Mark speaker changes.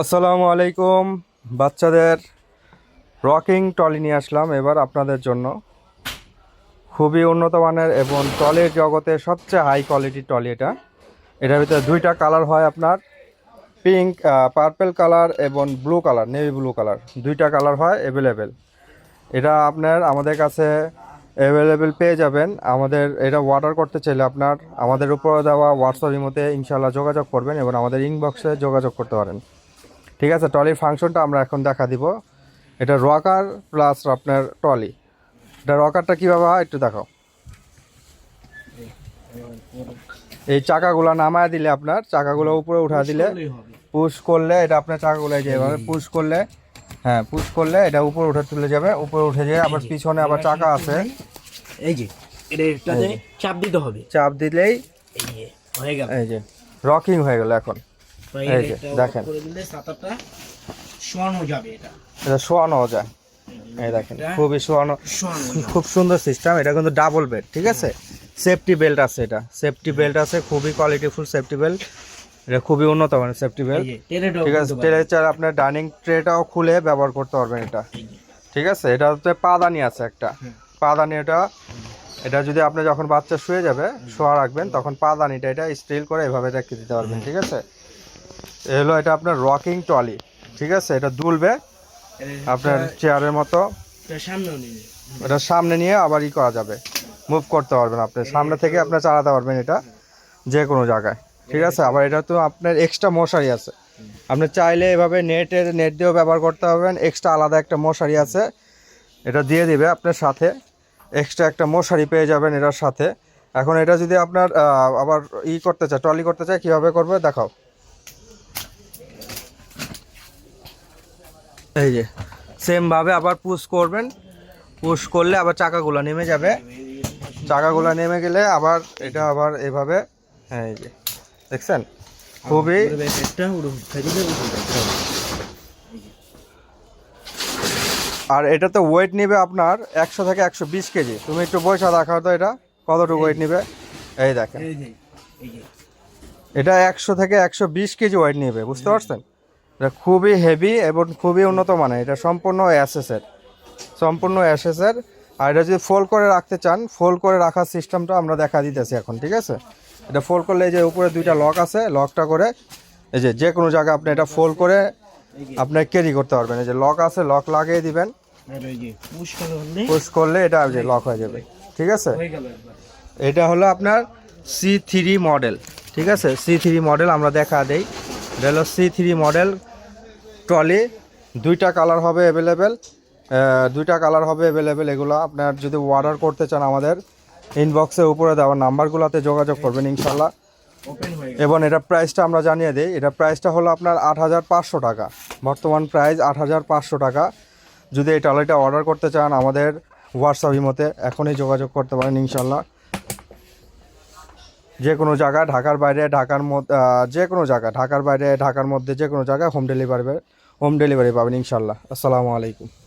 Speaker 1: আসসালামু আলাইকুম। বাচ্চাদের রকিং ট্রলি নিয়ে আসলাম এবার আপনাদের জন্য। খুবই উন্নত মানের এবং ট্রলির জগতে সবচেয়ে হাই কোয়ালিটির ট্রলি এটা। এটার ভিতরে দুইটা কালার হয় আপনার। পিঙ্ক পার্পেল কালার এবং blue colour, navy blue colour. দুইটা কালার হয় অ্যাভেলেবেল এটা আপনার আমাদের কাছে অ্যাভেলেবেল পেয়ে যাবেন। আমাদের এটা অর্ডার করতে চাইলে আপনার আমাদের উপরে দেওয়া হোয়াটসঅ্যাপ ইমোতে ইনশাল্লাহ যোগাযোগ করবেন এবং আমাদের ইনবক্সে যোগাযোগ করতে পারেন। ঠিক আছে ট্রলির ফাংশনটা আমরা এখন দেখা দিব। এটা রকার প্লাস আপনার ট্রলি। এটা রকারটা কীভাবে হয় একটু দেখাও এই চাকাগুলো নামায় দিলে আপনার চাকাগুলো উপরে উঠা দিলে পুশ করলে এটা আপনার চাকাগুলো এই যে পুশ করলে হ্যাঁ পুশ করলে এটা উপরে উঠে তুলে যাবে। উপরে উঠে যেয়ে আবার পিছনে আবার চাকা আছে।
Speaker 2: এই যে এটাতে চাপ দিতে হবে।
Speaker 1: চাপ দিলেই
Speaker 2: এই যে হয়ে গেল।
Speaker 1: এই যে রকিং হয়ে গেল এখন। এই যে,
Speaker 2: এটা
Speaker 1: দেখেন।
Speaker 2: করে দিলে সাঁতারটা শোয়ানো যাবে এটা।
Speaker 1: এটা শোয়ানো যায়। এই দেখেন খুবই শোয়ানো খুব সুন্দর সিস্টেম এটা কিন্তু ডাবল বেড ঠিক আছে? সেফটি বেল্ট আছে এটা। সেফটি বেল্ট আছে খুবই কোয়ালিটিফুল সেফটি বেল্ট। এটা খুবই উন্নত মানের সেফটি বেল্ট। ঠিক আছে আপনার ডাইনিং ট্রেটাও খুলে ব্যবহার করতে পারবেন এটা। ঠিক আছে এটা হচ্ছে পাদানি আছে একটা। পাদানি এটা এটা যদি আপনি যখন বাচ্চা শুয়ে যাবে শোয়া রাখবেন তখন পাদানিটা এটা স্টিল করে এভাবে রেখে দিতে পারবেন ঠিক আছে? এ হলো এটা আপনার রকিং ট্রলি ঠিক আছে? এটা দুলবে আপনার চেয়ারের মতো।
Speaker 2: এটা
Speaker 1: এটা সামনে নিয়ে আবার ই করা যাবে। মুভ করতে পারবেন আপনি। সামনে থেকে আপনি চালাতে পারবেন এটা যে কোনো জায়গায়। ঠিক আছে? আবার এটা তো আপনার এক্সট্রা মশারি আছে। আপনি চাইলে এভাবে নেটের নেট দিয়েও ব্যবহার করতে পারবেন। এক্সট্রা আলাদা একটা মশারি আছে। এটা দিয়ে দিবে আপনার সাথে। এক্সট্রা একটা মশারি পেয়ে যাবেন এটার সাথে। এখন এটা যদি আপনার আবার ই করতে চায় ট্রলি করতে চায় কীভাবে করবে? দেখাও। এই যে সেমভাবে আবার পুশ করবেন। পুশ করলে আবার চাকাগুলো নেমে যাবে। চাকাগুলো নেমে গেলে আবার এটা আবার এভাবে হ্যাঁ এই যে দেখছেন? খুবই। আর এটাতে ওয়েট নেবে আপনার একশো থেকে একশো বিশ কেজি। তুমি একটু বৈশা দেখাও তো এটা কতটুকু ওয়েট নেবে? এই দেখেন। এটা একশো থেকে একশো বিশ কেজি ওয়েট নেবে বুঝতে পারছেন? এটা খুবই হেভি এবং খুবই উন্নত মানের। এটা সম্পূর্ণ অ্যাসেসের সম্পূর্ণ অ্যাসেসের আর এটা যদি ফোল্ড করে রাখতে চান ফোল্ড করে রাখার সিস্টেমটা আমরা দেখা দিতেছি এখন ঠিক আছে? এটা ফোল্ড করলে এই যে উপরে দুইটা লক আছে লকটা করে এই যে যে কোনো জায়গায় আপনি এটা ফোল্ড করে আপনি ক্যারি করতে পারবেন। এই যে লক আছে লক লাগিয়ে দিবেন।
Speaker 2: পুশ
Speaker 1: করলে এটা যে লক হয়ে যাবে ঠিক আছে? এটা হলো আপনার সি থ্রি মডেল ঠিক আছে? সি থ্রি মডেল আমরা দেখা দেই। এটা হলো সি থ্রি মডেল ট্রলি দুইটা কালার হবে অ্যাভেলেবেল দুইটা কালার হবে অ্যাভেলেবেল এগুলো আপনার যদি অর্ডার করতে চান আমাদের ইনবক্সের উপরে দেওয়া নাম্বারগুলোতে যোগাযোগ করবেন ইনশাল্লাহ এবং এটা প্রাইসটা আমরা জানিয়ে দিই এটা প্রাইসটা হলো আপনার আট হাজার পাঁচশো টাকা। বর্তমান প্রাইস আট হাজার পাঁচশো টাকা। যদি এই ট্রলিটা অর্ডার করতে চান আমাদের হোয়াটসঅ্যাপ ইমোতে এখনই যোগাযোগ করতে পারেন ইনশাল্লাহ যে কোনো জায়গা ঢাকার বাইরে, ঢাকার মধ্যে যে কোনো জায়গা ঢাকার বাইরে, ঢাকার মধ্যে যে কোনো জায়গায় হোম ডেলিভারি হোম ডেলিভারি পাবেন ইনশাল্লাহ আসসালামু আলাইকুম।